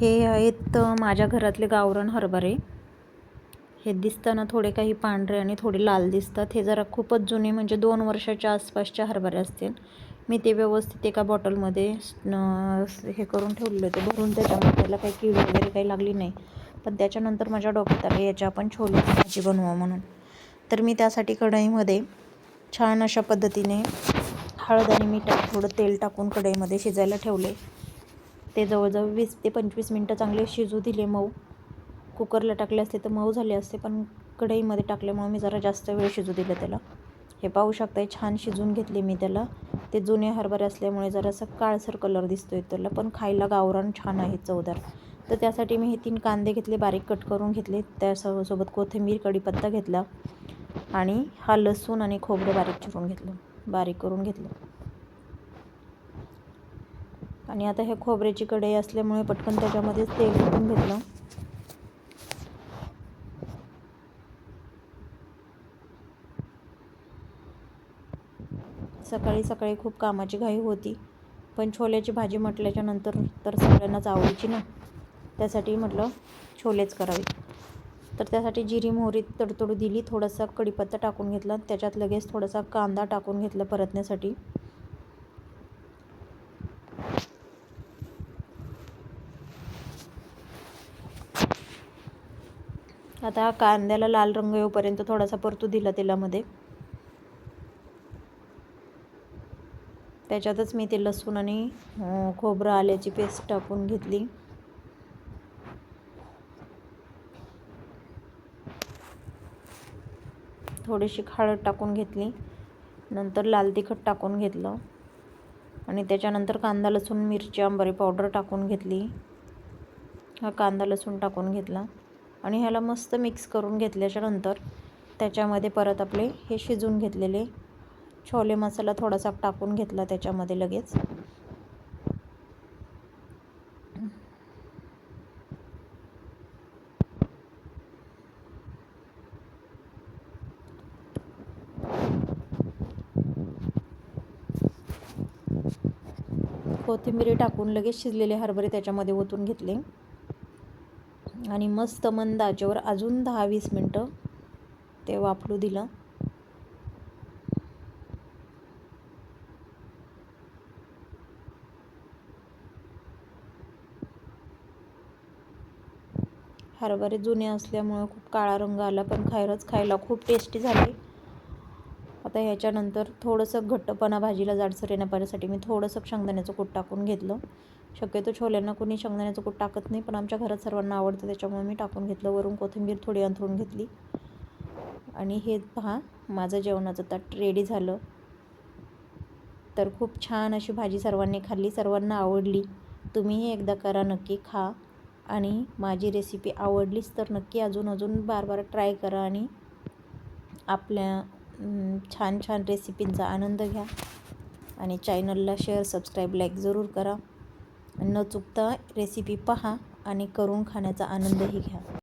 हे आहेत माझ्या घरातले गावरण हरभरे. हे दिसताना थोडे काही पांढरे आणि थोडे लाल दिसतात. हे जरा खूपच जुने म्हणजे दोन वर्षाच्या आसपासचे हरभरे असतील. मी ते व्यवस्थित एका बॉटलमध्ये हे करून ठेवले होते. भरून त्याच्यामध्ये त्याला काही कीड वगैरे काही लागली नाही. पण त्याच्यानंतर माझ्या डोक्यात आलं याची आपण छोलेची भाजी बनवा म्हणून. तर मी त्यासाठी कढईमध्ये छान अशा पद्धतीने हळद आणि मीठ थोडं तेल टाकून कढईमध्ये शिजायला ठेवले. ते जवळजवळ वीस ते पंचवीस मिनटं चांगले शिजू दिले मऊ. कुकरला टाकले असते तर मऊ झाले असते पण कढईमध्ये टाकल्यामुळे मी जरा जास्त वेळ शिजू दिलं त्याला. हे पाहू शकताय छान शिजून घेतले मी त्याला. ते जुने हरभरे असल्यामुळे जरासा काळसर कलर दिसतो आहे त्याला पण खायला गावरान छान आहे चवदार तर त्यासाठी मी हे तीन कांदे घेतले बारीक कट करून घेतले. त्यासोबत कोथिंबीर कढीपत्ता घेतला आणि हा लसूण आणि खोबरं बारीक चिरून घेतलं बारीक करून घेतलं. आणि आता हे खोबऱ्याची कढई असल्यामुळे पटकन त्याच्यामध्येच तेल ओतून घेतलं. सकाळी सकाळी खूप कामाची घाई होती. पण छोल्याची भाजी म्हटल्याच्या नंतर तर सगळ्यांनाच आवडीची ना. त्यासाठी म्हटलं छोलेच करावे. तर त्यासाठी जिरी मोहरी तडतडू दिली थोडासा कढीपत्ता टाकून घेतला. त्याच्यात लगेच थोडासा कांदा टाकून घेतला परतण्यासाठी. आता कांद्याला लाल रंग येऊपर्यंत थोडासा परतू दिला तेलामध्ये. त्याच्यातच मी ते लसूण आणि खोबरं आल्याची पेस्ट टाकून घेतली. थोडीशी हळद टाकून घेतली. नंतर लाल तिखट टाकून घेतलं. आणि त्याच्यानंतर कांदा लसूण मिरची आंबरी पावडर टाकून घेतली. हा कांदा लसूण टाकून घेतला. आणि ह्याला मस्त मिक्स करून घेतल्याच्या नंतर त्याच्यामध्ये परत आपले हे शिजून घेतलेले छोले मसाला थोडासा टाकून घेतला त्याच्यामध्ये लगेच. कोथिंबीर टाकून लगेच शिजलेले हरभरे त्याच्यामध्ये ओतून घेतले. आणि मस्त मंद आचेवर अजून दहा वीस मिनटं ते वापरू दिलं. हरभरे जुने असल्यामुळं खूप काळा रंग आला पण खैरच खायला खूप टेस्टी झाली. आता ह्याच्यानंतर थोडंसं घट्टपणा भाजीला जाडसर येण्यापाण्यासाठी मी थोडंसं शेंगदाण्याचं कूट टाकून घेतलं. शक्यतो छोल्यांना कोणी शेंगदाण्याचं कूट टाकत नाही पण आमच्या घरात सर्वांना आवडतं त्याच्यामुळे मी टाकून घेतलं. वरून कोथिंबीर थोडी अंथरून घेतली. आणि हे पहा माझं जेवणाचं ताट रेडी झालं. तर खूप छान अशी भाजी सर्वांनी खाल्ली सर्वांना आवडली. तुम्हीही एकदा करा नक्की खा. आणि माझी रेसिपी आवडलीच तर नक्की अजून अजून बार बार ट्राय करा आणि आपल्या छान छान रेसिपींचा आनंद घ्या. आणि चॅनलला शेअर सबस्क्राईब लाईक जरूर करा. न चुकता रेसिपी पहा आणि करून खाण्याचा आनंदही घ्या.